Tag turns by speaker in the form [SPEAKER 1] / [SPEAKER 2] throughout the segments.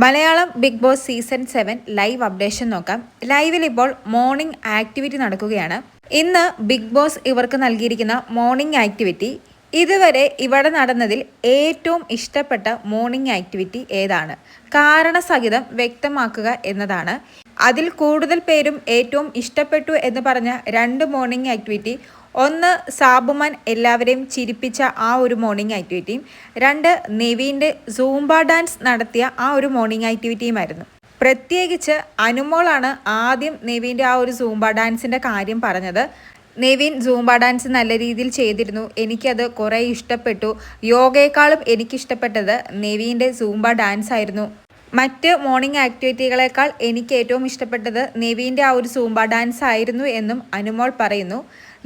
[SPEAKER 1] Malayalam big boss season seven live updation നോക്കാം. ലൈവിൽ ഇപ്പോൾ മോർണിംഗ് ആക്ടിവിറ്റി നടക്കുകയാണ്. ഇന്ന് ബിഗ് ബോസ് ഇവർക്ക് നൽകിയിരിക്കുന്ന മോർണിംഗ് ആക്ടിവിറ്റി. ഇതുവരെ ഇവിടെ നടന്നതിൽ ഏറ്റവും ഇഷ്ടപ്പെട്ട മോർണിംഗ് ആക്ടിവിറ്റി ഏതാണ്? കാരണസഹിതം വ്യക്തമാക്കുക എന്നതാണ്. അതിൽ കൂടുതൽ പേരും ഏറ്റവും ഇഷ്ടപ്പെട്ടു എന്ന് പറഞ്ഞ രണ്ട് മോർണിംഗ് ആക്ടിവിറ്റി ഒന്ന് സാബുമാൻ എല്ലാവരെയും ചിരിപ്പിച്ച ആ ഒരു മോർണിംഗ് ആക്ടിവിറ്റിയും രണ്ട് നെവീന്റെ സൂംബ ഡാൻസ് നടത്തിയ ആ ഒരു മോർണിംഗ് ആക്ടിവിറ്റിയുമായിരുന്നു പ്രത്യേകിച്ച് അനുമോളാണ് ആദ്യം നെവീന്റെ ആ ഒരു സൂംബ ഡാൻസിന്റെ കാര്യം പറഞ്ഞത്. നെവിൻ സൂംബ ഡാൻസ് നല്ല രീതിയിൽ ചെയ്തിരുന്നു. എനിക്കത് കുറേ ഇഷ്ടപ്പെട്ടു. യോഗയെക്കാളും എനിക്കിഷ്ടപ്പെട്ടത് നെവീന്റെ സൂംബ ഡാൻസ് ആയിരുന്നു. മറ്റ് മോർണിംഗ് ആക്ടിവിറ്റികളെക്കാൾ എനിക്ക് ഏറ്റവും ഇഷ്ടപ്പെട്ടത് നെവീന്റെ ആ ഒരു സൂംബ ഡാൻസ് ആയിരുന്നു എന്നും അനുമോൾ പറയുന്നു.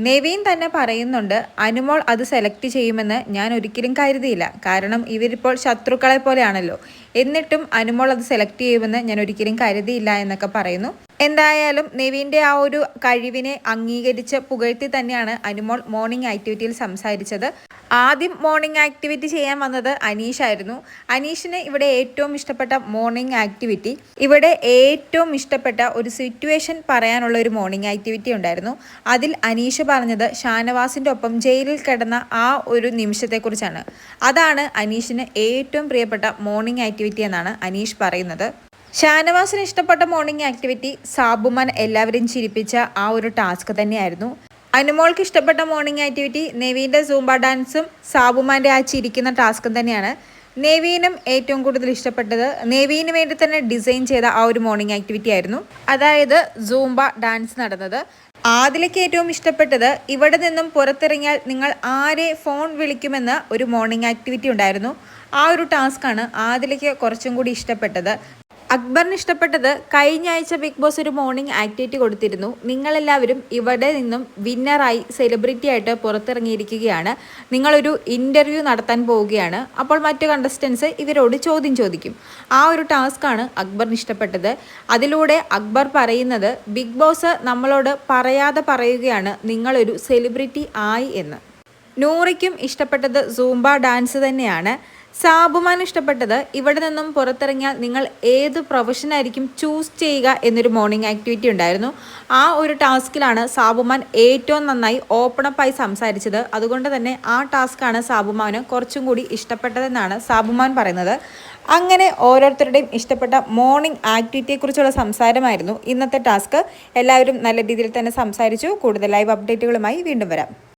[SPEAKER 1] നെവീൻ തന്നെ പറയുന്നുണ്ട് അനുമോൾ അത് സെലക്ട് ചെയ്യുമെന്ന് ഞാൻ ഒരിക്കലും കരുതിയില്ല. കാരണം ഇവരിപ്പോൾ ശത്രുക്കളെ പോലെയാണല്ലോ. എന്നിട്ടും അനുമോൾ അത് സെലക്ട് ചെയ്യുമെന്ന് ഞാൻ ഒരിക്കലും കരുതിയില്ല എന്നൊക്കെ പറയുന്നു. എന്തായാലും നെവീന്റെ ആ ഒരു കഴിവിനെ അംഗീകരിച്ച് പുകഴ്ത്തി തന്നെയാണ് അനുമോൾ മോർണിംഗ് ആക്ടിവിറ്റിയിൽ സംസാരിച്ചത്. ആദ്യം മോർണിംഗ് ആക്ടിവിറ്റി ചെയ്യാൻ വന്നത് അനീഷ് ആയിരുന്നു. അനീഷിന് ഇവിടെ ഏറ്റവും ഇഷ്ടപ്പെട്ട മോർണിംഗ് ആക്ടിവിറ്റി ഇവിടെ ഏറ്റവും ഇഷ്ടപ്പെട്ട ഒരു സിറ്റുവേഷൻ പറയാനുള്ള ഒരു മോർണിംഗ് ആക്ടിവിറ്റി ഉണ്ടായിരുന്നു. അതിൽ അനീഷ് പറഞ്ഞത് ഷാനവാസിന്റെ ഒപ്പം ജയിലിൽ കിടന്ന ആ ഒരു നിമിഷത്തെക്കുറിച്ചാണ്. അതാണ് അനീഷിന് ഏറ്റവും പ്രിയപ്പെട്ട മോർണിംഗ് ആക്ടിവിറ്റി എന്നാണ് അനീഷ് പറയുന്നത്. ഷാനവാസിന് ഇഷ്ടപ്പെട്ട മോർണിംഗ് ആക്ടിവിറ്റി സാബുമാൻ എല്ലാവരെയും ചിരിപ്പിച്ച ആ ഒരു ടാസ്ക് തന്നെയായിരുന്നു. അനുമോൾക്ക് ഇഷ്ടപ്പെട്ട മോർണിംഗ് ആക്ടിവിറ്റി നെവീന്റെ സൂംബ ഡാൻസും സാബുമാന്റെ ആ ചിരിക്കുന്ന ടാസ്കും തന്നെയാണ്. നേവീനും ഏറ്റവും കൂടുതൽ ഇഷ്ടപ്പെട്ടത് നേവീന് വേണ്ടി തന്നെ ഡിസൈൻ ചെയ്ത ആ ഒരു മോർണിംഗ് ആക്ടിവിറ്റി ആയിരുന്നു. അതായത് സൂംബ ഡാൻസ് നടന്നത്. ആദിലേക്ക് ഏറ്റവും ഇഷ്ടപ്പെട്ടത് ഇവിടെ നിന്നും പുറത്തിറങ്ങിയാൽ നിങ്ങൾ ആരെ ഫോൺ വിളിക്കുമെന്ന ഒരു മോർണിംഗ് ആക്ടിവിറ്റി ഉണ്ടായിരുന്നു. ആ ഒരു ടാസ്ക്കാണ് ആദിലേക്ക് കുറച്ചും കൂടി ഇഷ്ടപ്പെട്ടത്. അക്ബറിന് ഇഷ്ടപ്പെട്ടത് കഴിഞ്ഞ ആഴ്ച ബിഗ് ബോസ് ഒരു മോർണിംഗ് ആക്ടിവിറ്റി കൊടുത്തിരുന്നു. നിങ്ങളെല്ലാവരും ഇവിടെ നിന്നും വിന്നറായി സെലിബ്രിറ്റി ആയിട്ട് പുറത്തിറങ്ങിയിരിക്കുകയാണ്. നിങ്ങളൊരു ഇന്റർവ്യൂ നടത്താൻ പോവുകയാണ്. അപ്പോൾ മറ്റു കണ്ടസ്റ്റൻസ് ഇവരോട് ചോദ്യം ചോദിക്കും. ആ ഒരു ടാസ്ക്കാണ് അക്ബറിന് ഇഷ്ടപ്പെട്ടത്. അതിലൂടെ അക്ബർ പറയുന്നത് ബിഗ് ബോസ് നമ്മളോട് പറയാതെ പറയുകയാണ് നിങ്ങളൊരു സെലിബ്രിറ്റി ആയി എന്ന്. നൂറയ്ക്കും ഇഷ്ടപ്പെട്ടത് സൂംബ ഡാൻസ് തന്നെയാണ്. സാബുമാൻ ഇഷ്ടപ്പെട്ടത് ഇവിടെ നിന്നും പുറത്തിറങ്ങിയാൽ നിങ്ങൾ ഏത് പ്രൊഫഷനായിരിക്കും ചൂസ് ചെയ്യുക എന്നൊരു മോർണിംഗ് ആക്ടിവിറ്റി ഉണ്ടായിരുന്നു. ആ ഒരു ടാസ്കിലാണ് സാബുമാൻ ഏറ്റവും നന്നായി ഓപ്പണപ്പായി സംസാരിച്ചത്. അതുകൊണ്ട് തന്നെ ആ ടാസ്ക്കാണ് സാബുമാന് കുറച്ചും കൂടി ഇഷ്ടപ്പെട്ടതെന്നാണ് സാബുമാൻ പറയുന്നത്. അങ്ങനെ ഓരോരുത്തരുടെയും ഇഷ്ടപ്പെട്ട മോർണിംഗ് ആക്ടിവിറ്റിയെക്കുറിച്ചുള്ള സംസാരമായിരുന്നു ഇന്നത്തെ ടാസ്ക് എല്ലാവരും നല്ല രീതിയിൽ തന്നെ സംസാരിച്ചു. കൂടുതൽ ലൈവ് അപ്ഡേറ്റുകളുമായി വീണ്ടും വരാം.